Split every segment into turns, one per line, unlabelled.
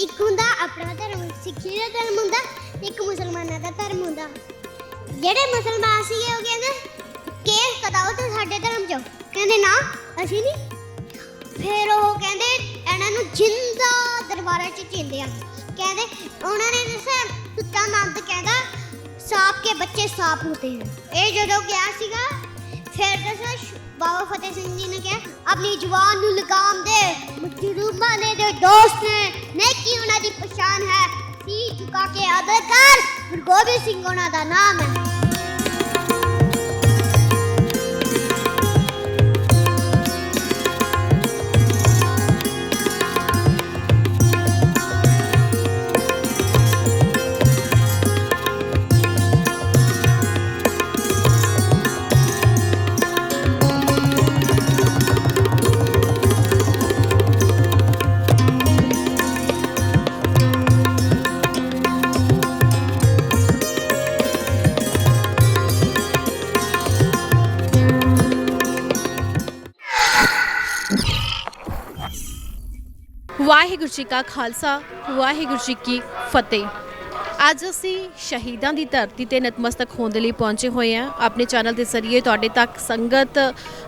ਇੱਕ ਹੁੰਦਾ ਆਪਣਾ ਧਰਮ, ਸਿੱਖੀ ਦਾ ਧਰਮ ਹੁੰਦਾ ਤੇ ਇੱਕ ਮੁਸਲਮਾਨਾਂ ਦਾ ਧਰਮ ਹੁੰਦਾ। ਜਿਹੜੇ ਮੁਸਲਮਾਨ ਸੀਗੇ ਉਹ ਕਹਿੰਦੇ ਕੇਸ ਕਦਾਓ ਤੇ ਸਾਡੇ ਧਰਮ ਚੋਂ? ਕਹਿੰਦੇ, ਨਾ, ਅਸੀਂ ਨਹੀਂ। ਫਿਰ ਉਹ ਕਹਿੰਦੇ, ਇਹਨਾਂ ਨੂੰ ਜਿੰਦਾ ਦਰਬਾਰਾਂ 'ਚ ਚਿੰਦੇ ਆ। ਕਹਿੰਦੇ, ਉਹਨਾਂ ਨੇ ਦੱਸਿਆ ਸੁੱਤਾ ਨੰਦ ਕਹਿੰਦਾ ਸਾਪ ਕੇ ਬੱਚੇ ਸਾਪ ਹੁੰਦੇ ਹਨ ਇਹ ਜਦੋਂ ਗਿਆ ਸੀਗਾ, ਫਿਰ ਦੱਸਿਆ ਬਾਬਾ ਫਤਿਹ ਸਿੰਘ ਜੀ ਨੇ ਕਿਹਾ, ਆਪਣੀ ਜਵਾਨ ਨੂੰ ਲਗਾਮ ਦੇ। ਮਜਰੂਮਾਂ ਨੇ ਦੇ ਦੋਸਤ ਨੇ। ਨੇਕੀ ਉਹਨਾਂ ਦੀ ਪਛਾਣ ਹੈ? ਸੀ ਝੁਕਾ ਕੇ ਆਦਰ ਕਰ। ਗੁਰੂ ਗੋਬਿੰਦ ਸਿੰਘ ਉਹਨਾਂ ਦਾ ਨਾਮ ਹੈ।
ਵਾਹਿਗੁਰੂ ਜੀ ਕਾ ਖਾਲਸਾ, ਵਾਹਿਗੁਰੂ ਜੀ ਕੀ ਫਤਿਹ। ਅੱਜ ਅਸੀਂ ਸ਼ਹੀਦਾਂ ਦੀ ਧਰਤੀ ਤੇ ਨਤਮਸਤਕ ਹੋਣ ਦੇ ਲਈ ਪਹੁੰਚੇ ਹੋਏ ਹਾਂ। ਆਪਣੇ ਚੈਨਲ ਦੇ ਜ਼ਰੀਏ ਤੁਹਾਡੇ ਤੱਕ ਸੰਗਤ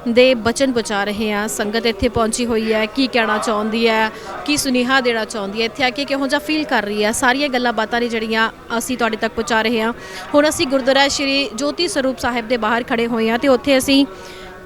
ਦੇ ਬਚਨ ਪਹੁੰਚਾ ਰਹੇ ਹਾਂ। ਸੰਗਤ ਇੱਥੇ ਪਹੁੰਚੀ ਹੋਈ ਹੈ, ਕੀ ਕਹਿਣਾ ਚਾਹੁੰਦੀ ਹੈ, ਕੀ ਸੁਨੇਹਾ ਦੇਣਾ ਚਾਹੁੰਦੀ ਹੈ, ਇੱਥੇ ਆ ਕੇ ਕਿਹੋ ਜਿਹਾ ਫੀਲ ਕਰ ਰਹੀ ਹੈ। ਸਾਰੀਆਂ ਗੱਲਾਂ ਬਾਤਾਂ ਨੇ ਜਿਹੜੀਆਂ ਅਸੀਂ ਤੁਹਾਡੇ ਤੱਕ ਪਹੁੰਚਾ ਰਹੇ ਹਾਂ। ਹੁਣ ਅਸੀਂ ਗੁਰਦੁਆਰਾ ਸ਼੍ਰੀ ਜੋਤੀ ਸਰੂਪ ਸਾਹਿਬ ਦੇ ਬਾਹਰ ਖੜੇ ਹੋਏ ਹਾਂ ਤੇ ਉੱਥੇ ਅਸੀਂ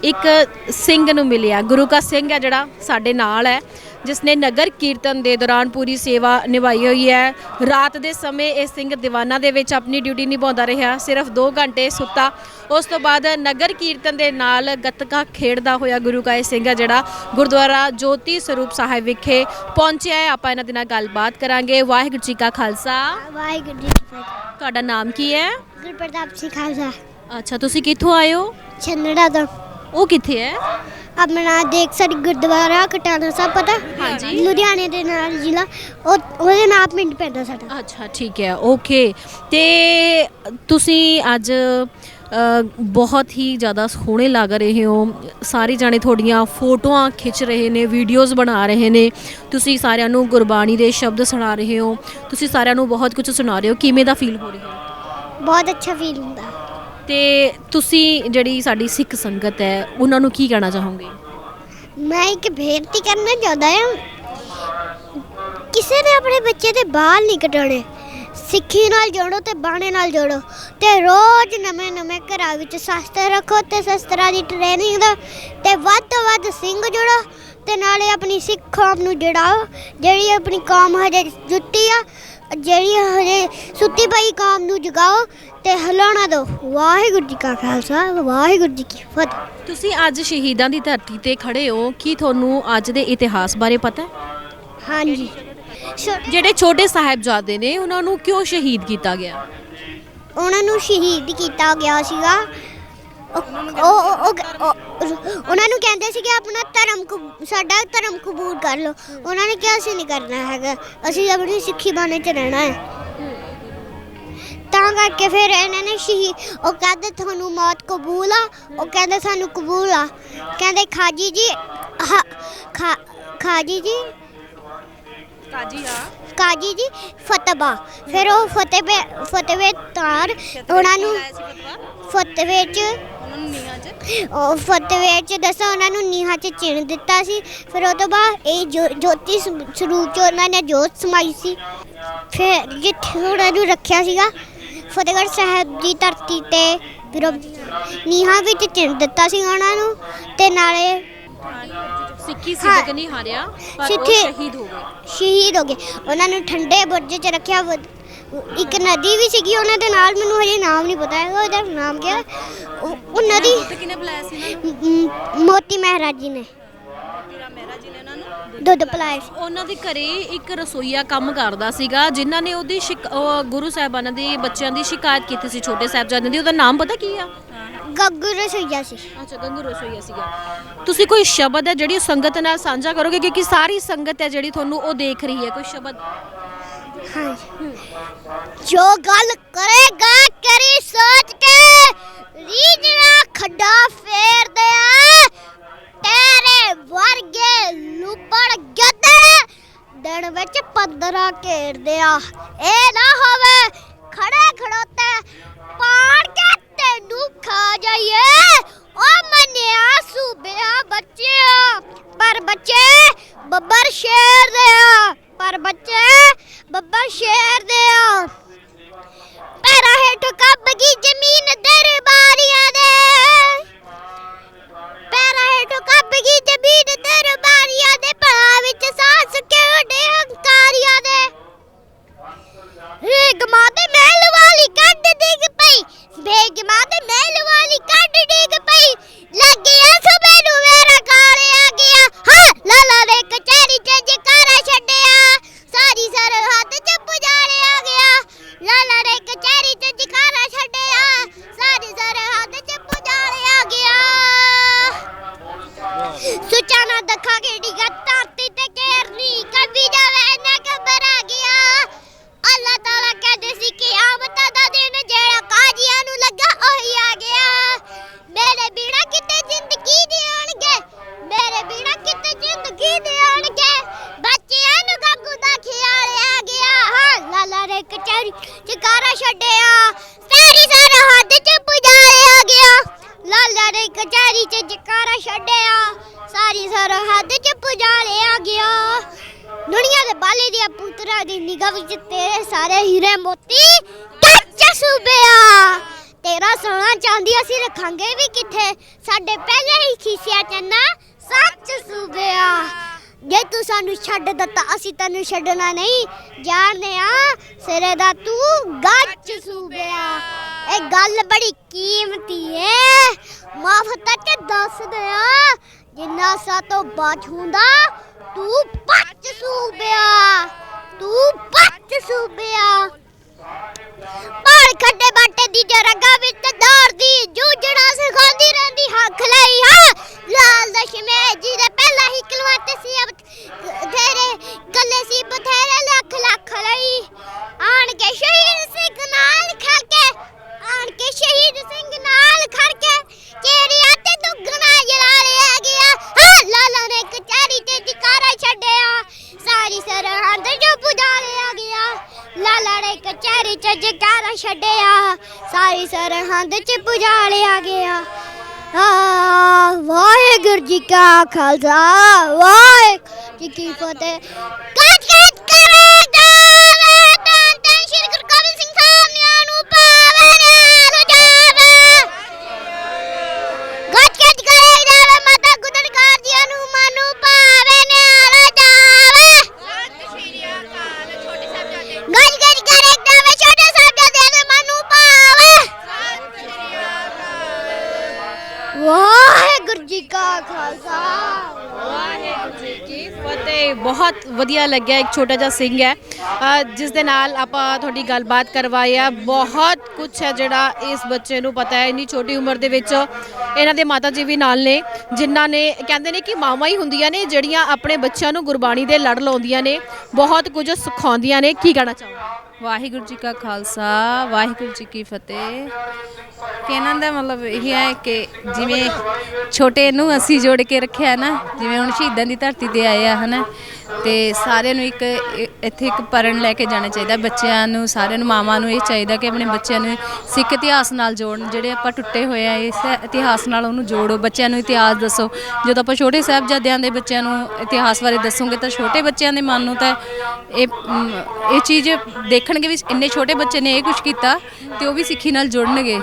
ਇੱਕ ਸਿੰਘ ਨੂੰ ਮਿਲਿਆ। ਗੁਰੂ ਕਾ ਸਿੰਘ ਹੈ ਜਿਹੜਾ ਸਾਡੇ ਨਾਲ ਹੈ ਜਿਸ ਨੇ ਨਗਰ ਕੀਰਤਨ ਦੇ ਦੌਰਾਨ ਪੂਰੀ ਸੇਵਾ ਨਿਭਾਈ ਹੋਈ ਹੈ। ਰਾਤ ਦੇ ਸਮੇਂ ਇਹ ਸਿੰਘ ਦੀਵਾਨਾ ਦੇ ਵਿੱਚ ਆਪਣੀ ਡਿਊਟੀ ਨਿਭਾਉਂਦਾ ਰਿਹਾ। ਸਿਰਫ 2 ਘੰਟੇ ਸੁੱਤਾ। ਉਸ ਤੋਂ ਬਾਅਦ ਨਗਰ ਕੀਰਤਨ ਦੇ ਨਾਲ ਗੱਤਕਾ ਖੇਡਦਾ ਹੋਇਆ ਗੁਰੂ ਕਾ ਇਹ ਸਿੰਘ ਹੈ ਜਿਹੜਾ ਗੁਰਦੁਆਰਾ ਜੋਤੀ ਸਰੂਪ ਸਾਹਿਬ ਵਿਖੇ ਪਹੁੰਚਿਆ ਹੈ। ਆਪਾਂ ਇਹਨਾਂ ਦੇ ਨਾਲ ਗੱਲਬਾਤ ਕਰਾਂਗੇ। ਵਾਹਿਗੁਰੂ ਜੀ ਕਾ ਖਾਲਸਾ।
ਵਾਹਿਗੁਰੂ ਜੀ ਕੀ ਫਤਿਹ।
ਤੁਹਾਡਾ ਨਾਮ ਕੀ ਹੈ?
ਗੁਰਪ੍ਰਤਾਪ ਸਿੰਘ ਖਾਲਸਾ।
ਅੱਛਾ ਤੁਸੀਂ ਕਿੱਥੋਂ ਆਏ ਹੋ?
ਛੰਨੜਾ ਤੋਂ।
ਉਹ ਕਿੱਥੇ ਹੈ?
ਆਪਣਾ ਦੇਖ ਸਰੀ ਗੁਰਦੁਆਰਾ ਕਟਾਣਾ ਸਾਹਿਬ ਪਤਾ?
ਹਾਂਜੀ।
ਲੁਧਿਆਣੇ ਦੇ ਨਾਲ ਜ਼ਿਲ੍ਹਾ। ਉਹ ਉਹਦੇ ਨਾਲ ਪਿੰਡ ਪੈਂਦਾ ਸਾਡਾ।
ਅੱਛਾ ਠੀਕ ਹੈ ਓਕੇ। ਤੇ ਤੁਸੀਂ ਅੱਜ ਅ, ਬਹੁਤ ਹੀ ਜ਼ਿਆਦਾ ਸੋਹਣੇ ਲੱਗ ਰਹੇ ਹੋ। ਸਾਰੇ ਜਾਣੇ ਤੁਹਾਡੀਆਂ ਫੋਟੋਆਂ ਖਿੱਚ ਰਹੇ ਨੇ ਵੀਡੀਓਜ਼ ਬਣਾ ਰਹੇ ਨੇ। ਤੁਸੀਂ ਸਾਰਿਆਂ ਨੂੰ ਗੁਰਬਾਣੀ ਦੇ ਸ਼ਬਦ ਸੁਣਾ ਰਹੇ ਹੋ। ਤੁਸੀਂ ਸਾਰਿਆਂ ਨੂੰ ਬਹੁਤ ਕੁਝ ਸੁਣਾ ਰਹੇ ਹੋ। ਕਿਵੇਂ ਦਾ ਫੀਲ ਹੋ ਰਿਹਾ?
ਬਹੁਤ ਅੱਛਾ ਫੀਲ ਹੁੰਦਾ।
ਤੇ ਤੁਸੀਂ ਜਿਹੜੀ ਸਾਡੀ ਸਿੱਖ ਸੰਗਤ ਹੈ, ਉਹਨਾਂ ਨੂੰ ਕੀ ਕਹਿਣਾ ਚਾਹੋਗੇ?
ਮੈਂ ਇੱਕ ਬੇਨਤੀ ਕਰਨਾ ਚਾਹੁੰਦਾ ਹਾਂ, ਕਿਸੇ ਨੇ ਆਪਣੇ ਬੱਚੇ ਦੇ ਬਾਲ ਨਹੀਂ ਕਟਾਉਣੇ ਸਿੱਖੀ ਨਾਲ ਜੋੜੋ ਤੇ ਬਾਣੇ ਨਾਲ ਜੋੜੋ ਤੇ ਰੋਜ਼ ਨਵੇਂ ਨਵੇਂ ਘਰਾਂ ਵਿੱਚ ਸ਼ਸਤਰ ਰੱਖੋ ਤੇ ਸ਼ਸਤਰਾਂ ਦੀ ਟ੍ਰੇਨਿੰਗ ਦਾ ਤੇ ਵੱਧ ਤੋਂ ਵੱਧ ਸਿੰਘ ਜੋੜੋ ਤੇ ਨਾਲੇ ਆਪਣੀ ਸਿੱਖ ਕੌਮ ਨੂੰ ਜੜਾਓ, ਜਿਹੜੀ ਆਪਣੀ ਕੌਮ ਹਜੇ ਜੁੱਤੀ ਆ। ਜਿਹੜੀ ਹਜੇ ਸੁੱਤੀ ਪਈ ਕੌਮ ਨੂੰ ਜਗਾਓ ਤੇ ਹਿਲਾਉਣਾ ਦਿਓ ਵਾਹਿਗੁਰੂ ਜੀ ਕਾ ਖਾਲਸਾ ਵਾਹਿਗੁਰੂ ਜੀ ਕੀ ਫਤਿਹ।
ਤੁਸੀਂ ਅੱਜ ਸ਼ਹੀਦਾਂ ਦੀ ਧਰਤੀ ਤੇ ਖੜੇ ਹੋ ਕੀ ਤੁਹਾਨੂੰ ਅੱਜ ਦੇ ਇਤਿਹਾਸ ਬਾਰੇ ਪਤਾ ਹੈ?
ਹਾਂਜੀ। ਛੋ-
ਜਿਹੜੇ ਛੋਟੇ ਸਾਹਿਬਜ਼ਾਦੇ ਨੇ ਉਹਨਾਂ ਨੂੰ ਕਿਉਂ ਸ਼ਹੀਦ ਕੀਤਾ ਗਿਆ?
ਉਹਨਾਂ ਨੂੰ ਸ਼ਹੀਦ ਕੀਤਾ ਗਿਆ ਸੀਗਾ। ਉਹ ਉਹ- ਉਹ- ਉਹ- ਉਹ- ਉਹਨਾਂ ਨੂੰ ਕਹਿੰਦੇ ਸੀ ਕਿ ਆਪਣਾ ਧਰਮ ਕਬੂ- ਸਾਡਾ ਧਰਮ ਕਬੂਲ ਕਰ ਲਓ। ਉਹਨਾਂ ਨੇ ਕਿਹਾ ਅਸੀਂ ਨਹੀਂ ਕਰਨਾ ਹੈਗਾ। ਅਸੀਂ ਆਪਣੀ ਸਿੱਖੀ ਬਾਣੇ 'ਚ ਰਹਿਣਾ ਹੈ। ਤਾਂ ਕਰਕੇ ਫਿਰ ਇਹਨਾਂ ਨੇ ਸ਼ਹੀਦ ਉਹ ਕਹਿੰਦੇ ਤੁਹਾਨੂੰ ਮੌਤ ਕਬੂਲ ਆ। ਉਹ ਕਹਿੰਦੇ ਸਾਨੂੰ ਕਬੂਲ ਆ। ਕਹਿੰਦੇ ਖਾਜੀ ਜੀ ਖਾ ਖਾਜੀ ਜੀ
ਕਾਜੀ ਆ।
ਕਾਜੀ ਜੀ ਫਤਬਾ ਫਿਰ ਉਹ ਫਤਿਹਵੇ ਫਤਿਹਵੇ ਤਾਰ ਉਹਨਾਂ ਨੂੰ
ਨੀਹਾਂ 'ਚ
ਉਹ ਫਤਿਹਵੇ ਚ ਦੱਸੋ ਉਹਨਾਂ ਨੂੰ ਨੀਹਾਂ ਚ ਚਿਣ ਦਿੱਤਾ ਸੀ। ਫਿਰ ਉਹ ਤੋਂ ਬਾਅਦ ਇਹ ਜੋ- ਜੋਤੀ ਸਰੂਪ ਚ ਉਹਨਾਂ ਨੇ ਜੋਤ ਸਮਾਈ ਸੀ। ਫਿਰ ਜਿੱਥੇ ਉਹਨਾਂ ਨੂੰ ਰੱਖਿਆ ਸੀਗਾ ਫਤਿਹਗੜ੍ਹ ਸਾਹਿਬ ਦੀ ਧਰਤੀ ਤੇ ਫਿਰ ਉਹ ਨੀਹਾਂ ਵਿੱਚ ਚਿਣ ਦਿੱਤਾ ਸੀ ਉਹਨਾਂ ਨੂੰ ਤੇ ਨਾਲੇ
ਸਿੱਖੀ। ਸਿੱਧਕ ਨਹੀਂ ਹਾਰਿਆ ਪਰ ਉਹ
ਸਿੱਖੀ-
ਸ਼ਹੀਦ ਹੋ ਗਏ।
ਸ਼ਹੀਦ ਹੋ ਗਏ। ਉਹਨਾਂ ਨੂੰ ਠੰਡੇ ਬੁਰਜ 'ਚ ਰੱਖਿਆ ਵ- ਇੱਕ ਨਦੀ ਵੀ ਸੀਗੀ ਉਹਨਾਂ ਦੇ ਨਾਲ ਮੈਨੂੰ ਹਜੇ ਨਾਮ ਨਹੀਂ ਪਤਾ ਹੈਗਾ ਉਹਦਾ ਨਾਮ ਕੀ ਹੈ ਉਹ ਉਹ ਨਦੀ
ਕਿਨੇ ਬੁਲਾਇਆ ਸੀ ਇਹਨਾਂ ਨੂੰ?
ਮ- ਮੋਤੀ ਮਹਾਰਾਜ ਜੀ ਨੇ।
ਤੇਰਾ ਮਹਿਰਾ ਜੀ ਨੇ ਇਹਨਾਂ ਨੂੰ
ਦੁੱਧ ਪਿਲਾਇਆ ਸੀ।
ਉਹਨਾਂ ਦੇ ਘਰੇ ਇੱਕ ਰਸੋਈਆ ਕੰਮ ਕਰਦਾ ਸੀਗਾ ਜਿਨ੍ਹਾਂ ਨੇ ਉਹਦੀ ਸ਼ਿਕ- ਉਹ ਗੁਰੂ ਸਾਹਿਬਾਨਾਂ ਦੇ ਬੱਚਿਆਂ ਦੀ ਸ਼ਿਕਾਇਤ ਕੀਤੀ ਸੀ ਛੋਟੇ ਸਾਹਿਬਜ਼ਾਦਿਆਂ ਦੀ ਉਹਦਾ ਨਾਮ ਪਤਾ ਕੀ ਆ?
ਗੱਗੂ ਰਸੋਈਆ ਸੀ।
ਅੱਛਾ ਗੰਗੂ ਰਸੋਈਆ ਸੀਗਾ। ਤੁਸੀਂ ਕੋਈ ਸ਼ਬਦ ਹੈ ਜਿਹੜੀ ਸੰਗਤ ਨਾਲ ਸਾਂਝਾ ਕਰੋਗੇ ਕਿਉਂਕਿ ਸਾਰੀ ਸੰਗਤ ਹੈ ਜਿਹੜੀ ਤੁਹਾਨੂੰ ਉਹ ਦੇਖ ਰਹੀ ਹੈ ਕੋਈ ਸ਼ਬਦ?
ਹਾਂ ਜੋ ਗੱਲ ਕਰੇਗਾ ਕਰੀ ਸੋਚ ਕੇ ਰੀਜਣਾ ਖੱਡਾ ਫੇਰ ਦਿਆ ਤੇਰੇ ਵਰਗੇ ਲੁਪੜ ਗੱਦੇ ਦਿਨ ਵਿੱਚ ਪੰਦਰਾਂ ਘੇਰਦੇ ਆ। ਇਹ ਨਾ ਹੋਵੇ ਖੜੇ ਖੜੋਤੇ ਪਾੜ ਕੇ ਤੈਨੂੰ ਖਾ ਜਾਈਏ। ਓ ਮੰਨਿਆ ਸੂਬਿਆ ਬੱਚਿਆ ਪਰ ਬੱਚੇ ਬੱਬਰ ਸ਼ੇਰ ਦੇ ਆ। ਪਰ ਬੱਚੇ ਬੱਬਰ ਸ਼ੇਰ ਦੇ ਆ। ਪੈਰਾਂ ਹੇਠ ਕੱਬ ਗਈ ਜ਼ਮੀਨ ਦਰਬਾਰੀਆਂ ਦੇ। ਪੈਰਾਂ ਹੇਠ ਕੱਬ ਗਈ ਜ਼ਮੀਨ ਦਰਬਾਰੀਆਂ ਦੇ। ਪੜਾ ਵਿੱਚ ਸਾਸ ਕਿਹੜੇ ਹੰਕਾਰੀਆਂ ਦੇ? ਰੇਗਮਾ ਦੇ ਮਹਿਲ ਵਾਲੀ ਕੱਢ ਡਿੱਗ ਪਈ। ਬੇਗਮਾ ਦੇ ਮਹਿਲ ਵਾਲੀ ਕੱਢ ਡਿੱਗ ਪਈ ਲੱਗਿਆ ਸਭੇ ਨੂੰ ਮੇਰਾ ਕਾਲੇ ਆ ਗਿਆ ਹਾਂ ਲਾਲਾ ਦੇ ਕਚਹਿਰੀ ਚ ਜਕਾਰਾ ਛੱਡਿਆ ਸਾਰੀ ਸਰਹੱਦ ਚ ਪੁਜਾਰੇ ਆ ਗਿਆ ਲਾਲਾ ਦੇ ਕਚਹਿਰੀ ਚ ਜਕਾਰਾ ਛੱਡਿਆ ਸਾਰੀ ਸਰਹੱਦ ਚ ਪੁਜਾਰੇ ਆ ਗਿਆ ਸੁਚਾ ਨਾ ਦਖਾ ਕੇ ਡਿਗਾ ਧਰਤੀ ਤੇ ਕੇਰਨੀ ਕਵੀ ਜਾਵੇ ਨਾ ਖਬਰ ਆ ਗਿਆ ਅੱਲਾਹ ਤਾਲਾ ਕਹਿੰਦੇ ਸੀ ਕਿ ਆਮਤਾਂ ਦਾ ਦਿਨ ਜਿਹੜਾ ਕਾਜੀਆਂ ਨੂੰ ਲੱਗਾ ਉਹੀ ਆ ਗਿਆ ਮੇਰੇ ਬਿਨਾ ਕਿਤੇ ਜ਼ਿੰਦਗੀ ਦੇ ਆਣਗੇ ਮੇਰੇ ਬਿਨਾ ਕਿਤੇ ਜ਼ਿੰਦਗੀ ਦੇ ਆਣਗੇ ਬੱਚਿਆਂ ਨੂੰ ਗੱਗੂ ਦਾ ਖਿਆਲ ਆ ਗਿਆ ਹਾਂ ਲਾਲਾ ਰੇ ਕਚਹਿਰੀ ਚਕਾਰਾ ਛੱਡਿਆ ਸਾਰੀ ਸਰਹੱਦ ਚ ਪੁਜਾਰੇ ਆ ਗਿਆ ਲਾਲਾ ਰੇ ਕਚਹਿਰੀ ਚ ਜਕਾਰਾ ਛੱਡਿਆ ਸਾਰੀ ਸਰਹੱਦ ਚ ਪੁਜਾਰੇ ਆ ਗਿਆ ਦੁਨੀਆ ਦੇ ਬਾਲੇ ਦੀਆਂ ਪੁੱਤਰਾਂ ਦੀ ਨਿਗਾਹ ਵਿੱਚ ਤੇਰੇ ਸਾਰੇ ਹੀਰੇ ਮੋਤੀ ਕੱਚ ਸੂਬਿਆ ਤੇਰਾ ਸੋਨਾ ਚਾਂਦੀ ਅਸੀਂ ਰੱਖਾਂਗੇ ਵੀ ਕਿੱਥੇ ਸਾਡੇ ਪਹਿਲੇ ਹੀ ਖੀਸਿਆ ਚੰਨਾ ਸੱਚ ਸੂਬਿਆ ਜੇ ਤੂੰ ਸਾਨੂੰ ਛੱਡ ਦਿੱਤਾ ਅਸੀਂ ਛੱਡਣਾ ਨਹੀਂ। ਜਾਣਦੇ ਆ ਸਿਰੇ ਦਾ ਤੂੰ ਗੱਚ ਸੂਬਿਆ। ਇਹ ਗੱਲ ਬੜੀ ਕੀਮਤੀ ਏ। ਮਾਫ ਤੱਕ ਦੱਸ ਦਿਆ, ਜਿੰਨਾ ਸਾ ਤੋਂ ਬਾਝ ਹੁੰਦਾ, ਤੂੰ ਪੱਚ ਸੂਬਿਆ। ਤੂੰ ਪੱਚ ਸੂਬਿਆ। ਪਾੜ ਖੱਡੇ ਬਾਟੇ ਦੀ ਜਰਗਾ ਵਿੱਚ ਦੌੜਦੀ ਜੂਝਣਾ ਸਿਖਾਉਂਦੀ ਰਹਿੰਦੀ, ਹੱਥ ਲਈ, ਹਾਂ। ਲਾਲ ਦਸ਼ਮੇ ਜੀ ਦੇ ਪਹਿਲਾ ਹੀ ਕਲਵਤ ਸੀ, ਅਬ ਤੇਰੇ ਕੱਲੇ ਸੀ, ਬਥੇਰੇ ਲੱਖ ਲੱਖ ਲਈ। ਆਣ ਕੇ ਸ਼ਹੀਦ ਸਿੰਘ ਨਾਲ ਖੜ ਕੇ ਆਣ ਕੇ ਸ਼ਹੀਦ ਸਿੰਘ ਨਾਲ ਖੜ ਕੇ ਚੇੜੀਆਂ ਤੇ ਦੁੱਗਣਾ ਜਲਾ ਲਿਆ ਗਿਆ। ਹਾਂ, ਲਾਲਾ ਨੇ ਕਚਹਿਰੀ ਤੇ ਜਕਾਰਾ ਛੱਡਿਆ ਸਾਰੀ ਸਰਹੰਦ ਜੋ ਪੁਜਾ ਲਿਆ ਗਿਆ ਲਾਲਾ ਨੇ ਕਚਹਿਰੀ ਚ ਛੱਡਿਆ, ਸਾਰੀ ਸਰਹੰਦ ਚ ਪੁਜਾ ਲਿਆ ਗਿਆ। ਆ ਵਾਹਿਗੁਰੂ ਜੀ ਕਾ ਖਾਲਸਾ, ਵਾਹਿਗੁਰੂ ਜੀ ਕੀ ਫਤਿਹ। ਗੱਜ ਗੱਜ ਖਾਲਸਾ।
ਵਾਹਿਗੁਰੂ ਜੀ ਕੀ ਫਤਿਹ। ਬਹੁਤ ਵਧੀਆ ਲੱਗਿਆ, ਇੱਕ ਛੋਟਾ ਜਿਹਾ ਸਿੰਘ ਹੈ। ਜਿਸ ਦੇ ਨਾਲ ਆਪਾਂ ਤੁਹਾਡੀ ਗੱਲਬਾਤ ਕਰਵਾਈ ਆ। ਬਹੁਤ ਕੁਝ ਹੈ ਜਿਹੜਾ ਇਸ ਬੱਚੇ ਨੂੰ ਪਤਾ ਹੈ। ਇੰਨੀ ਛੋਟੀ ਉਮਰ ਦੇ ਵਿੱਚ ਇਹਨਾਂ ਦੇ ਮਾਤਾ ਜੀ ਵੀ ਨਾਲ ਨੇ, ਜਿਨ੍ਹਾਂ ਨੇ ਕਹਿੰਦੇ ਨੇ ਕਿ ਮਾਵਾਂ ਹੀ ਹੁੰਦੀਆਂ ਨੇ, ਜਿਹੜੀਆਂ ਆਪਣੇ ਬੱਚਿਆਂ ਨੂੰ ਗੁਰਬਾਣੀ ਦੇ ਲੜ ਲਾਉਂਦੀਆਂ ਨੇ। ਬਹੁਤ ਕੁਝ ਸਿਖਾਉਂਦੀਆਂ ਨੇ। ਕੀ ਕਹਿਣਾ ਚਾਹੁੰਦੇ
ਵਾਹਿਗੁਰੂ ਜੀ ਕਾ ਖਾਲਸਾ, ਵਾਹਿਗੁਰੂ ਜੀ ਕੀ ਫਤਿਹ। ਕਹਿਣ ਦਾ ਮਤਲਬ ਇਹ ਹੈ ਕਿ ਜਿਵੇਂ ਛੋਟੇ ਨੂੰ ਅਸੀਂ ਜੋੜ ਕੇ ਰੱਖਿਆ ਨਾ, ਜਿਵੇਂ ਹੁਣ ਸ਼ਹੀਦਾਂ ਦੀ ਧਰਤੀ ਤੇ ਆਏ ਆ, ਹਨਾ। ਤੇ ਸਾਰਿਆਂ ਨੂੰ ਇੱਕ ਇ- ਇੱਥੇ ਇੱਕ ਪਰਨ ਲੈ ਕੇ ਜਾਣਾ ਚਾਹੀਦਾ। ਬੱਚਿਆਂ ਨੂੰ ਸਾਰਿਆਂ ਨੂੰ ਮਾਵਾਂ ਨੂੰ ਇਹ ਚਾਹੀਦਾ ਕਿ ਆਪਣੇ ਬੱਚਿਆਂ ਨੂੰ ਸਿੱਖ ਇਤਿਹਾਸ ਨਾਲ ਜੋੜਨ। ਜਿਹੜੇ ਆਪਾਂ ਟੁੱਟੇ ਹੋਏ ਆ ਇਸ ਇਤਿਹਾਸ ਨਾਲ ਉਹਨੂੰ ਜੋੜੋ। ਬੱਚਿਆਂ ਨੂੰ ਇਤਿਹਾਸ ਦੱਸੋ। ਜਦੋਂ ਆਪਾਂ ਛੋਟੇ ਸਾਹਿਬਜ਼ਾਦਿਆਂ ਦੇ ਬੱਚਿਆਂ ਨੂੰ ਇਤਿਹਾਸ ਬਾਰੇ ਦੱਸੋਗੇ ਤਾਂ ਛੋਟੇ ਬੱਚਿਆਂ ਦੇ ਮਨ ਨੂੰ ਤਾਂ ਇਹ ਮ, ਇਹ ਚੀਜ਼ ਦੇਖਣਗੇ ਵੀ ਇੰਨੇ ਛੋਟੇ ਬੱਚੇ ਨੇ ਇਹ ਕੁਝ ਕੀਤਾ ਤੇ ਉਹ ਵੀ ਸਿੱਖੀ ਨਾਲ ਜੁੜਨਗੇ।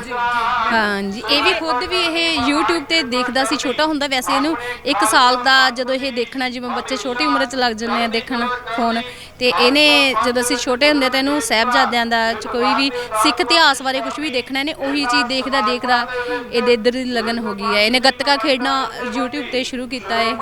ਹਾਂਜੀ। ਇਹ ਵੀ ਖੁਦ ਵੀ ਇਹ YouTube ਤੇ ਦੇਖਦਾ ਸੀ। ਛੋਟਾ ਹੁੰਦਾ ਵੈਸੇ ਇਹਨੂੰ 1 ਸਾਲ ਦਾ ਜਦੋਂ ਇਹ ਦੇਖਣਾ ਜਿਵੇਂ ਬੱਚੇ ਛੋਟੀ ਉਮਰ 'ਚ ਲੱਗ ਜਾਂਦੇ ਆ ਦੇਖਣ ਫੋਨ ਤੇ ਇਹਨੇ ਜਦੋਂ ਅਸੀਂ ਛੋਟੇ ਹੁੰਦੇ ਤਾਂ ਇਹਨੂੰ ਸਾਹਿਬਜ਼ਾਦਿਆਂ ਦਾ ਚ ਕੋਈ ਵੀ ਸਿੱਖ ਇਤਿਹਾਸ ਬਾਰੇ ਕੁਝ ਵੀ ਦੇਖਣਾ ਇਹਨੇ ਉਹੀ ਚੀਜ਼ ਦੇਖਦਾ ਦੇਖਦਾ ਇਹਦੇ ਇੱਧਰ ਦੀ ਲਗਨ ਹੋ ਗਈ ਹੈ ਇਹਨੇ ਗੱਤਕਾ ਖੇਡਣਾ YouTube ਤੇ ਸ਼ੁਰੂ ਕੀਤਾ ਹੈ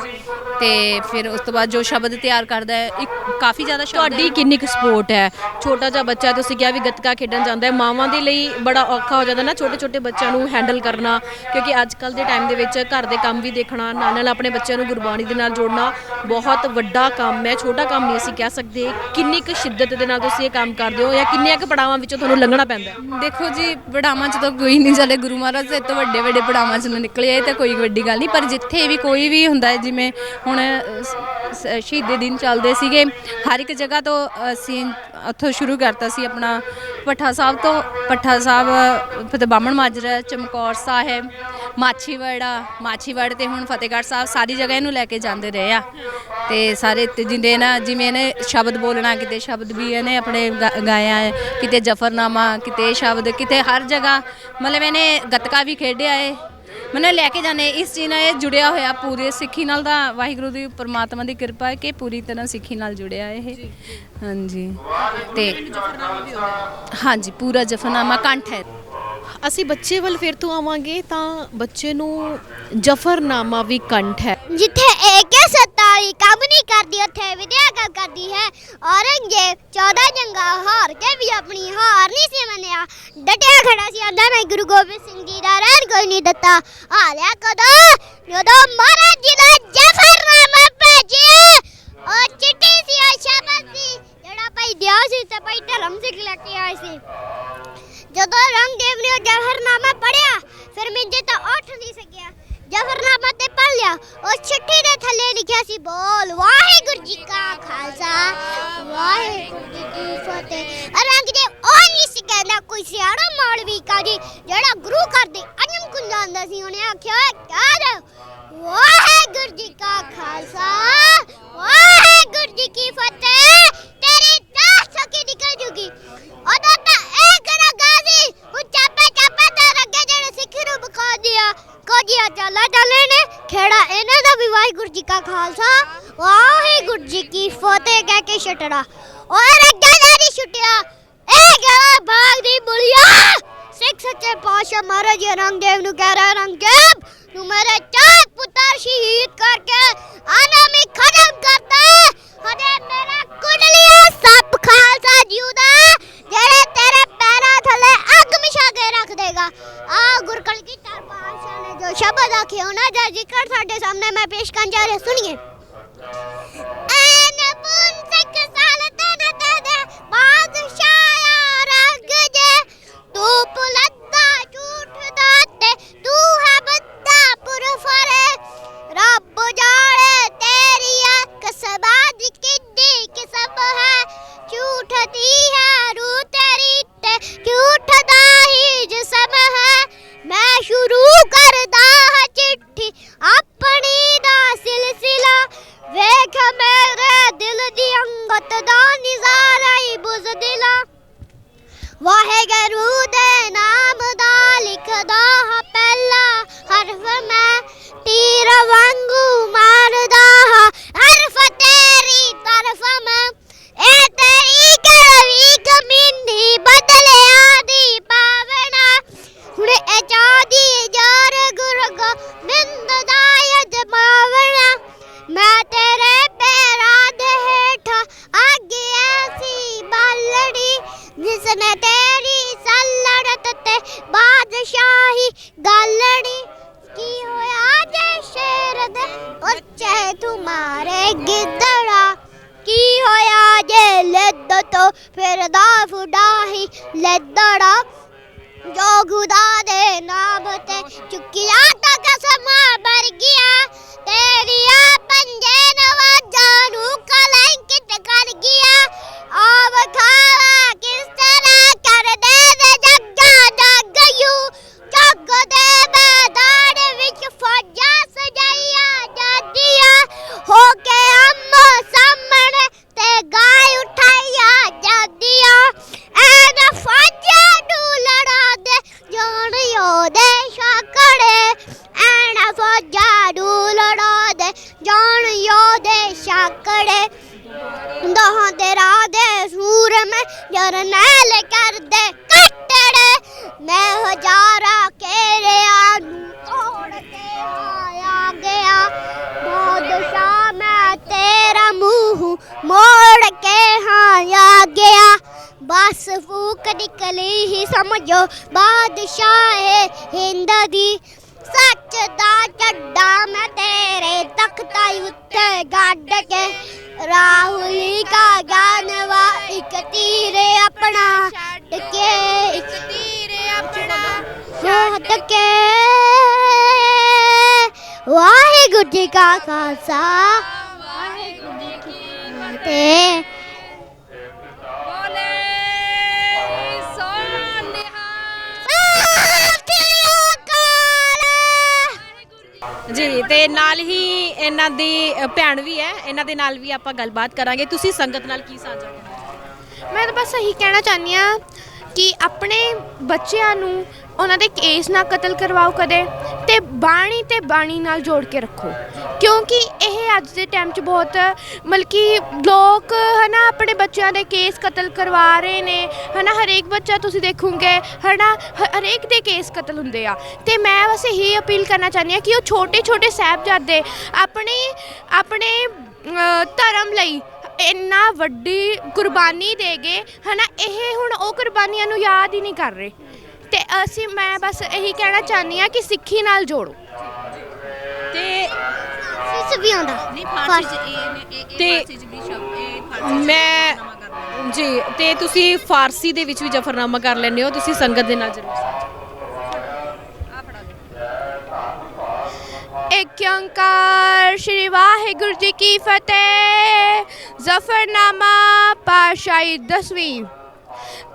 ਤੇ ਫਿਰ ਉਸ ਤੋਂ ਬਾਅਦ ਜੋ ਸ਼ਬਦ ਤਿਆਰ ਕਰਦਾ ਹੈ ਇੱਕ ਕਾਫੀ ਜ਼ਿਆਦਾ ਸ਼ਬਦ।
ਤੁਹਾਡੀ ਕਿੰਨੀ ਕੁ ਸਪੋਰਟ ਹੈ ਛੋਟਾ ਜਿਹਾ ਬੱਚਾ ਤੁਸੀਂ ਕਿਹਾ ਵੀ ਗੱਤਕਾ ਖੇਡਣ ਜਾਂਦਾ ਹੈ ਮਾਵਾਂ ਦੇ ਲਈ ਬੜਾ ਔਖਾ ਹੋ ਜਾਂਦਾ ਨਾ ਛੋਟੇ ਛੋਟੇ ਬੱਚਿਆਂ ਨੂੰ ਹੈਂਡਲ ਕਰਨਾ ਕਿਉਂਕਿ ਅੱਜ ਕੱਲ ਦੇ ਟਾਈਮ ਦੇ ਵਿੱਚ ਘਰ ਦੇ ਕੰਮ ਵੀ ਦੇਖਣਾ ਨਾਲ ਨਾਲ ਆਪਣੇ ਬੱਚਿਆਂ ਨੂੰ ਗੁਰਬਾਣੀ ਦੇ ਨਾਲ ਜੋੜਨਾ ਬਹੁਤ ਵੱਡਾ ਕੰਮ ਹੈ, ਛੋਟਾ ਕੰਮ ਨਹੀਂ ਅਸੀਂ ਕਹਿ ਸਕਦੇ। ਕਿੰਨੀ ਕੁ ਸ਼ਿੱਦਤ ਦੇ ਨਾਲ ਤੁਸੀਂ ਇਹ ਕੰਮ ਕਰਦੇ ਹੋ ਜਾਂ ਕਿੰਨੇ ਕੁ ਪੜਾਵਾਂ ਵਿੱਚੋਂ ਤੁਹਾਨੂੰ ਲੰਘਣਾ ਪੈਂਦਾ ਹੈ?
ਦੇਖੋ ਜੀ, ਪੜਾਵਾਂ ਚ ਤਾਂ ਕੋਈ ਨਹੀਂ ਚੱਲੇ। ਗੁਰੂ ਮਹਾਰਾਜ ਦੇ ਤੋਂ ਵੱਡੇ ਵੱਡੇ ਪੜਾਵਾਂ ਚ ਨਿਕਲੇ, ਇਹ ਤਾਂ ਕੋਈ ਵੱਡੀ ਗੱਲ ਨਹੀਂ। ਪਰ ਜਿੱਥੇ ਵੀ ਕੋਈ ਵੀ ਹੁੰਦਾ ਹੈ, ਜਿਵੇਂ ਹੁਣ ਸ- ਸ਼ਹੀਦੀ ਦਿਨ ਚੱਲਦੇ ਸੀਗੇ, ਹਰ ਇੱਕ ਜਗ੍ਹਾ ਤੋਂ ਅਸੀਂ ਉੱਥੋਂ ਸ਼ੁਰੂ ਕਰਤਾ ਸੀ ਆਪਣਾ। ਪੱਠਾ ਸਾਹਿਬ ਤੋਂ, ਪੱਠਾ ਸਾਹਿਬ ਫਿਰ ਬਾਹਮਣ ਮਾਜਰਾ, ਚਮਕੌਰ ਸਾਹਿਬ ਮਾਛੀਵਾੜਾ ਮਾਛੀਵਾੜੇ ਤੇ ਹੁਣ ਫਤਿਹਗੜ੍ਹ ਸਾਹਿਬ ਸਾਰੀ ਜਗ੍ਹਾ ਇਹਨੂੰ ਲੈ ਕੇ ਜਾਂਦੇ ਰਹੇ ਆ। ਤੇ ਸਾਰੇ ਤੇ ਜਿੰਦੇ ਨਾ ਜਿਵੇਂ ਇਹਨੇ ਸ਼ਬਦ ਬੋਲਣਾ ਕਿਤੇ ਸ਼ਬਦ ਵੀ ਇਹਨੇ ਆਪਣੇ ਗਾ- ਗਾਇਆ ਹੈ ਕਿਤੇ ਜਫਰਨਾਮਾ ਕਿਤੇ ਸ਼ਬਦ ਕਿਤੇ ਹਰ ਜਗ੍ਹਾ ਮਤਲਬ ਇਹਨੇ ਗੱਤਕਾ ਵੀ ਖੇਡਿਆ ਹੈ ਮੈਨੂੰ ਲੈ ਕੇ ਜਾਣੇ ਇਸ ਚੀਜ਼ ਨਾਲ ਇਹ ਜੁੜਿਆ ਹੋਇਆ ਪੂਰੇ ਸਿੱਖੀ ਨਾਲ ਤਾਂ ਵਾਹਿਗੁਰੂ ਦੀ ਪਰਮਾਤਮਾ ਦੀ ਕਿਰਪਾ ਹੈ ਕਿ ਪੂਰੀ ਤਰ੍ਹਾਂ ਸਿੱਖੀ ਨਾਲ ਜੁੜਿਆ ਇਹ। ਹਾਂਜੀ। ਤੇ ਹਾਂਜੀ ਪੂਰਾ ਜਫਰਨਾਮਾ ਕੰਠ ਹੈ।
ਅਸੀਂ ਬੱਚੇ ਵੱਲ ਫਿਰ ਤੋਂ ਆਵਾਂਗੇ ਤਾਂ ਬੱਚੇ ਨੂੰ ਜਫਰਨਾਮਾ ਵੀ ਕੰਠ ਹੈ।
ਜਿੱਥੇ AK47 ਕੰਮ ਨਹੀਂ ਕਰਦੀ, ਉੱਥੇ ਵਿਦਿਆ ਕੰਮ ਕਰਦੀ ਹੈ। ਔਰੰਗਜ਼ੇਬ 14 ਜੰਗਾਂ ਹਾਰ ਕੇ ਵੀ ਆਪਣੀ ਹਾਰ ਨਹੀਂ ਸੀ ਮੰਨਿਆ। ਡਟਿਆ ਖੜਾ ਸੀ, ਆਂਦਾ, ਮੈਂ ਗੁਰੂ ਗੋਬਿੰਦ ਸਿੰਘ ਜੀ ਦਾ ਰਹਿਣ ਕੋਈ ਨਹੀਂ ਦਿੱਤਾ। ਹਾਲਿਆ ਕਦੋਂ? ਜਦੋਂ ਮਹਾਰਾਜ ਜੀ ਦਾ ਜਫਰਨਾਮਾ ਭੇਜਿਆ, ਉਹ ਚਿੱਟੀ ਸੀ, ਉਹ ਸ਼ਬਦ ਸੀ। ਜਿਹੜਾ ਭਾਈ ਦਿਆ ਸੀ, ਤੇ ਭਾਈ ਧਰਮ ਸਿੰਘ ਲੈ ਕੇ ਆਏ ਸੀ। ਜਦੋਂ ਰੰਗਦੇਵ ਨੇ ਉਹ ਪੜਿਆ ਫਿਰ ਮਿੰਜੇ ਤਾਂ ਉੱਠ ਨਹੀਂ ਸਕਿਆ। ਜਫਰਨਾਮਾ ਤੇ ਪੜ ਲਿਆ, ਉਹ ਚਿੱਠੀ ਦੇ ਥੱਲੇ ਲਿਖਿਆ ਸੀ, ਬੋਲ, ਵਾਹਿਗੁਰੂ ਜੀ ਕਾ ਖਾਲਸਾ, ਵਾਹਿਗੁਰੂ ਜੀ ਕੀ ਫਤਿਹ। ਰੰਗਦੇਵ ਉਹ ਨਹੀਂ ਸੀ ਕਹਿੰਦਾ, ਕੋਈ ਸਿਆੜਾ ਮੌਲਵੀ ਕਾਜੀ ਜਿਹੜਾ ਗੁਰੂ ਘਰ ਦੇ ਅਨਮ ਕੁੰਜਾਂਦਾ ਸੀ, ਉਹਨੇ ਆਖਿਆ ਯਾਰ ਵਾਹਿਗੁਰੂ ਜੀ ਕਾ ਖਾਲਸਾ, ਵਾਹਿਗੁਰੂ ਜੀ ਕੀ ਫਤਿਹ, ਤੇਰੀ ਦਾਸ ਸਕੀ ਨਿਕਲ ਜੂਗੀ ਉਦੋਂ ਤਾਂ ਇਹ ਕਿਹੜਾ ਗਾਜ਼ੀ ਉਹ ਚਾਪੇ ਚਾਪੇ ਤੇ ਰੱਗੇ ਜਿਹੜੇ ਸਿੱਖ ਨੂੰ ਬਕਾ ਦਿਆ ਕੋਜੀਆ ਚੱਲਾ ਚੱਲੇ ਨੇ। ਖੇੜਾ ਇਹਨਾਂ ਦਾ ਵੀ ਵਾਹਿਗੁਰੂ ਜੀ ਕਾ ਖਾਲਸਾ। ਵਾਹਿਗੁਰੂ ਜੀ ਕੀ ਫਤਿਹ ਕਹਿ ਕੇ ਛਟੜਾ ਓਏ ਰੱਗੇ ਨਹੀਂ ਛੁੱਟਿਆ। ਇਹ ਗਲਾ ਬਾਗ ਦੀ ਬੁਲੀਆ ਸਿੱਖ ਸੱਚੇ ਪਾਤਸ਼ਾਹ ਮਹਾਰਾਜ ਰੰਗਦੇਵ ਨੂੰ ਕਹਿ ਰਿਹਾ, ਰੰਗਦੇਵ, ਤੂੰ ਮੇਰੇ ਚਾਰ ਪੁੱਤਰ ਸ਼ਹੀਦ ਕਰਕੇ ਆਨਾਮੀ ਖਤਮ ਕਰਤਾ। ਹਦੇ ਮੇਰਾ ਕੁੰਡਲੀਆ ਸੱਪ ਖਾਲਸਾ ਜਿਉਦਾ ਜਿਹੜੇ ਤੇਰੇ ਪੈਰਾਂ ਥੱਲੇ ਅੱਗ ਮਿਸ਼ਾ ਕੇ ਰੱਖ ਦੇਗਾ। ਆ ਗੁਰਕਲ ਕੀ ਪਾਤਸ਼ਾਹ ਨੇ ਜੋ ਸ਼ਬਦ ਆਖੇ ਉਹਨਾਂ ਦਾ ਜ਼ਿਕਰ ਸਾਡੇ ਸਾਹਮਣੇ ਮੈਂ ਪੇਸ਼ ਕਰਨ ਜਾ ਰਿਹਾ ਸੁਣੀਏ ਐਨ ਪੁੰਸਕ ਸਾਲ ਤਨ ਤਨ ਬਾਦਸ਼ਾਹ ਰੰਗ ਜੇ ਤੂੰ ਪੁਲੱਦਾ ਝੂਠ ਦਾ ਤੇ ਤੂੰ ਹੈ ਬੱਦਾ ਪੁਰਫਰੇ ਰੱਬ ਜਾਣੇ ਤੇਰੀਆਂ ਸਮਝੋ ਬਾਦਸ਼ਾਹ ਹਿੰਦ ਦੀ। ਸੱਚ ਦਾ ਚੱਡਾ ਮੈਂ ਤੇਰੇ ਤਖਤਾਂ ਉੱਤੇ ਗੱਡ ਕੇ ਰਾਹੁਲ ਕਾ ਗਾਨਵਾ ਇੱਕ ਤੀਰ ਆਪਣਾ ਟਕੇ ਇੱਕ
ਤੀਰ ਆਪਣਾ
ਛੱਡ ਕੇ। ਵਾਹਿਗੁਰੂ ਜੀ ਕਾ ਖਾਲਸਾ। ਵਾਹਿਗੁਰੂ ਜੀ ਕੀ ਫਤਿਹ।
ਤੇ ਨਾਲ ਹੀ ਇਹਨਾਂ ਦੀ ਭੈਣ ਵੀ ਹੈ, ਇਹਨਾਂ ਦੇ ਨਾਲ ਵੀ ਆਪਾਂ ਗੱਲਬਾਤ ਕਰਾਂਗੇ। ਤੁਸੀਂ ਸੰਗਤ ਨਾਲ ਕੀ ਸਾਂਝਾ ਕਰਨਾ
ਮੈਂ ਤਾਂ ਬਸ ਇਹੀ ਕਹਿਣਾ ਚਾਹੁੰਦੀ ਆ ਕਿ ਆਪਣੇ ਬੱਚਿਆਂ ਨੂੰ ਉਹਨਾਂ ਦੇ ਕੇਸ ਨਾ ਕਤਲ ਕਰਵਾਓ ਕਦੇ ਤੇ ਬਾਣੀ ਤੇ ਬਾਣੀ ਨਾਲ ਜੋੜ ਕੇ ਰੱਖੋ। ਕਿਉਂਕਿ ਇਹ ਅੱਜ ਦੇ ਟਾਈਮ 'ਚ ਬਹੁਤ ਮਲਕੀ ਲੋਕ ਹਨਾ ਆਪਣੇ ਬੱਚਿਆਂ ਦੇ ਕੇਸ ਕਤਲ ਕਰਵਾ ਰਹੇ ਨੇ ਹਨਾ ਹਰੇਕ ਬੱਚਾ ਤੁਸੀਂ ਦੇਖੋਗੇ ਹਨਾ ਹ- ਹਰੇਕ ਦੇ ਕੇਸ ਕਤਲ ਹੁੰਦੇ ਆ। ਤੇ ਮੈਂ ਬਸ ਇਹੀ ਅਪੀਲ ਕਰਨਾ ਚਾਹੁੰਦੀ ਆ ਕਿ ਉਹ ਛੋਟੇ ਛੋਟੇ ਸਾਹਿਬਜ਼ਾਦੇ ਆਪਣੇ ਆਪਣੇ ਅ, ਧਰਮ ਲਈ ਇੰਨਾ ਵੱਡੀ ਕੁਰਬਾਨੀ ਦੇ ਗਏ ਹਨਾ ਇਹ ਹੁਣ ਉਹ ਕੁਰਬਾਨੀਆਂ ਨੂੰ ਯਾਦ ਹੀ ਨਹੀਂ ਕਰ ਰਹੇ। ਤੇ ਅਸੀਂ ਮੈਂ ਬਸ ਇਹੀ ਕਹਿਣਾ ਚਾਹੁੰਦੀ ਆ ਕਿ ਸਿੱਖੀ ਨਾਲ ਜੋੜੋ।
ਤੇ
ਸਿਸ ਵੀ ਆਉਂਦਾ।
ਨਹੀਂ
ਫਾਰਸੀ
ਫਾਰਸੀ ਚ ਇਹ ਇਹ
ਤੇ
ਫਾਰਸੀ ਚ ਵੀ ਸ਼ਬਦ ਇਹ ਫਾਰਸੀ
ਮੈਂ ਜੀ ਤੇ ਤੁਸੀਂ ਫਾਰਸੀ ਦੇ ਵਿੱਚ ਵੀ ਜਫਰਨਾਮਾ ਕਰ ਲੈਂਦੇ ਹੋ ਤੁਸੀਂ ਸੰਗਤ ਦੇ ਨਾਲ ਜ਼ਰੂਰ। ਸਾਂਝਾ
ਇੱਕ ਓੰਕਾਰ ਸ਼੍ਰੀ ਵਾਹਿਗੁਰੂ ਜੀ ਕੀ ਫਤਿਹ ਜ਼ਫਰਨਾਮਾ ਪਾਸ਼ਾਈ ਦਸਵੀਂ।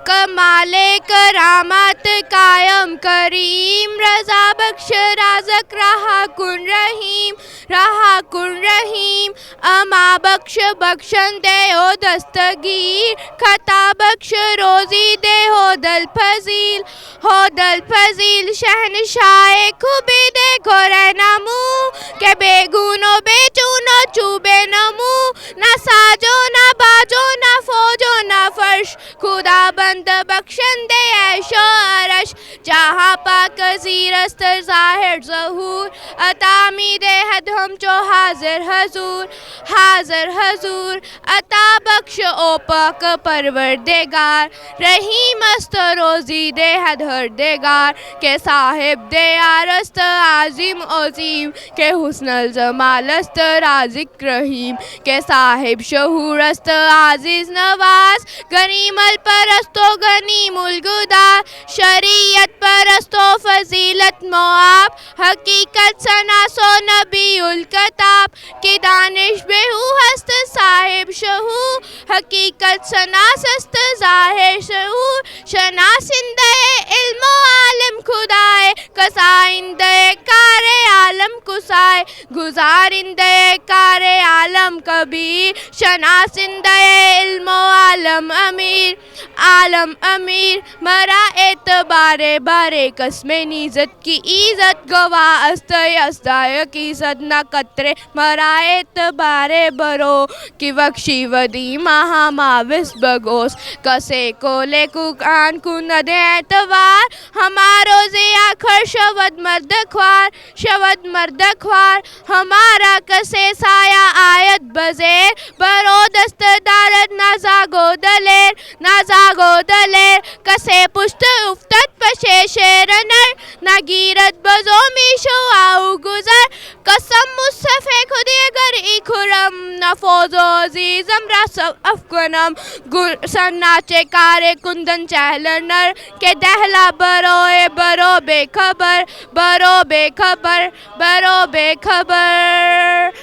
کمال کرامت قائم کریم، رضا بخش رازق، رہا کن رحیم، رہا کن رحیم۔ اما بخش بخشن دے ہو دستگیر، خطا بخش روزی دے ہو دل فضیل۔ ہو دل فضیل شہن شاہ خوبی دے کو رہنا مو کہ بے گونو بے چونو، چوبے نمو۔ نہ ساجو، نہ باجو، نہ فوجو، نہ فرش۔ خدا بند بلند ایشو عرش جہاں پاک زیرست ظاہر ظہور، عطا مید حد ہم جو حاضر حضور۔ حاضر حضور، عطا بخش او پاک پروردگار۔ رحیم است روزی دے حد ہر دگار کے صاحب دے آرست عظیم عظیم۔ کے حسن الجمال است رازق رحیم۔ کے صاحب شہور است عزیز نواز۔ گریم الپرست گنی ملگدا شریعت پرستو فضیلت مواب حقیقت سناسو نبی الکتاب کی دانش بہو ہست صاحب شہو حقیقت سنا سست ظاہر شہو شناسندہ علم و عالم خدائے کسائندہ کار عالم کسائے گزارندہ کار عالم کبیر شناسندہ علم و عالم امیر عالم عالم امیر، مرا اعتبار بارے قسم نیزت کی عزت، گواہ است استے کی صد نہ قطرے، مرا اعتبار برو کی وکشی ودی مہا ماوس بگوس، کسے کولے کان دے اعتبار، ہمارو زیا خر شود مرد خوار شود مرد خوار ہمارا کسے سایہ آیت بزیر، برو دست دارت نازاگو دلیر نازاگو دلیر کسے پشت افتد پشے شیرنر نگیرت بزو میشو آو گزر قسم مصطفی خودی اگر ای خورم نفوز و عزیزم را سب افکنم گرسن ناچے کارے کندن چہلنر کے دہلا برو بروئے برو بے خبر برو بے خبر برو بے خبر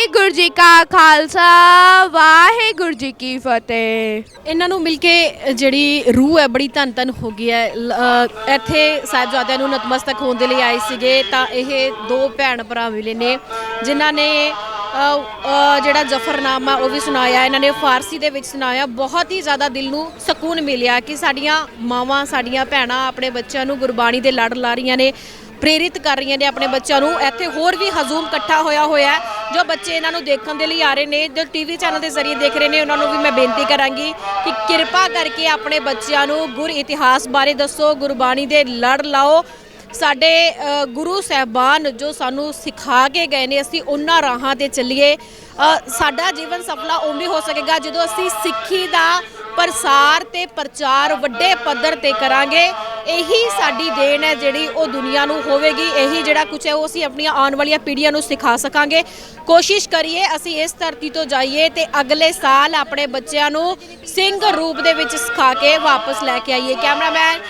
ਵਾਹਿਗੁਰੂ ਜੀ ਕਾ ਖਾਲਸਾ, ਵਾਹਿਗੁਰੂ ਜੀ ਕੀ ਫਤਿਹ।
ਇਹਨਾਂ ਨੂੰ ਮਿਲ ਕੇ ਜਿਹੜੀ ਰੂਹ ਹੈ, ਬੜੀ ਧੰਨ ਧੰਨ ਹੋ ਗਈ ਹੈ। ਇੱਥੇ ਸਾਹਿਬਜ਼ਾਦਿਆਂ ਨੂੰ ਨਤਮਸਤਕ ਹੋਣ ਦੇ ਲਈ ਆਏ ਸੀਗੇ, ਤਾਂ ਇਹ ਦੋ ਭੈਣ ਭਰਾ ਮਿਲੇ ਨੇ, ਜਿਨ੍ਹਾਂ ਨੇ ਜਿਹੜਾ ਜ਼ਫਰਨਾਮਾ ਉਹ ਵੀ ਸੁਣਾਇਆ, ਇਹਨਾਂ ਨੇ ਫਾਰਸੀ ਦੇ ਵਿੱਚ ਸੁਣਾਇਆ। ਬਹੁਤ ਹੀ ਜ਼ਿਆਦਾ ਦਿਲ ਨੂੰ ਸਕੂਨ ਮਿਲਿਆ ਕਿ ਸਾਡੀਆਂ ਮਾਵਾਂ, ਸਾਡੀਆਂ ਭੈਣਾਂ ਆਪਣੇ ਬੱਚਿਆਂ ਨੂੰ ਗੁਰਬਾਣੀ ਦੇ ਲੜ ਲਾ ਰਹੀਆਂ ਨੇ। ਪ੍ਰੇਰਿਤ ਕਰ ਰਹੀਆਂ ਨੇ ਆਪਣੇ ਬੱਚਿਆਂ ਨੂੰ। ਇੱਥੇ ਹੋਰ ਵੀ ਹਜ਼ੂਮ ਇਕੱਠਾ ਹੋਇਆ ਹੋਇਆ ਹੈ। ਜੋ ਬੱਚੇ ਇਹਨਾਂ ਨੂੰ ਦੇਖਣ ਦੇ ਲਈ ਆ ਰਹੇ ਨੇ, ਜੋ ਟੀਵੀ ਚੈਨਲ ਦੇ ਜ਼ਰੀਏ ਦੇਖ ਰਹੇ ਨੇ, ਉਹਨਾਂ ਨੂੰ ਵੀ ਮੈਂ ਬੇਨਤੀ ਕਰਾਂਗੀ ਕਿ ਕਿਰਪਾ ਕਰਕੇ ਆਪਣੇ ਬੱਚਿਆਂ ਨੂੰ ਗੁਰ ਇਤਿਹਾਸ ਬਾਰੇ ਦੱਸੋ, ਗੁਰਬਾਣੀ ਦੇ ਲੜ ਲਾਓ। ਸਾਡੇ ਗੁਰੂ ਸਾਹਿਬਾਨ ਜੋ ਸਾਨੂੰ ਸਿਖਾ ਕੇ ਗਏ ਨੇ, ਅਸੀਂ ਉਹਨਾਂ ਰਾਹਾਂ ਤੇ ਚੱਲੀਏ। ਸਾਡਾ ਜੀਵਨ ਸਫਲਾ ਉਵੇਂ ਹੋ ਸਕੇਗਾ ਜਦੋਂ ਅਸੀਂ ਸਿੱਖੀ ਦਾ ਪ੍ਰਸਾਰ ਤੇ ਪ੍ਰਚਾਰ ਵੱਡੇ ਪੱਧਰ ਤੇ ਕਰਾਂਗੇ। ਇਹੀ ਸਾਡੀ ਦੇਣ ਹੈ ਜਿਹੜੀ ਉਹ ਦੁਨੀਆ ਨੂੰ ਹੋਵੇਗੀ। ਇਹੀ ਜਿਹੜਾ ਕੁਝ ਹੈ ਉਹ ਅਸੀਂ ਆਪਣੀਆਂ ਆਉਣ ਵਾਲੀਆਂ ਪੀੜ੍ਹੀਆਂ ਨੂੰ ਸਿਖਾ ਸਕਾਂਗੇ। ਕੋਸ਼ਿਸ਼ ਕਰੀਏ ਅਸੀਂ ਇਸ ਧਰਤੀ ਤੋਂ ਜਾਈਏ ਤੇ ਅਗਲੇ ਸਾਲ ਆਪਣੇ ਬੱਚਿਆਂ ਨੂੰ ਸਿੰਘ ਰੂਪ ਦੇ ਵਿੱਚ ਸਿਖਾ ਕੇ ਵਾਪਸ ਲੈ ਕੇ ਆਈਏ। ਕੈਮਰਾਮੈਨ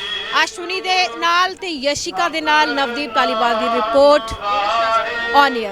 ਅਸ਼ਵਨੀ ਦੇ ਨਾਲ ਤੇ ਯਸ਼ਿਕਾ ਦੇ ਨਾਲ ਨਵਦੀਪ ਤਾਲੀਵਾਲ ਦੀ ਰਿਪੋਰਟ ਔਨ ਏਅਰ।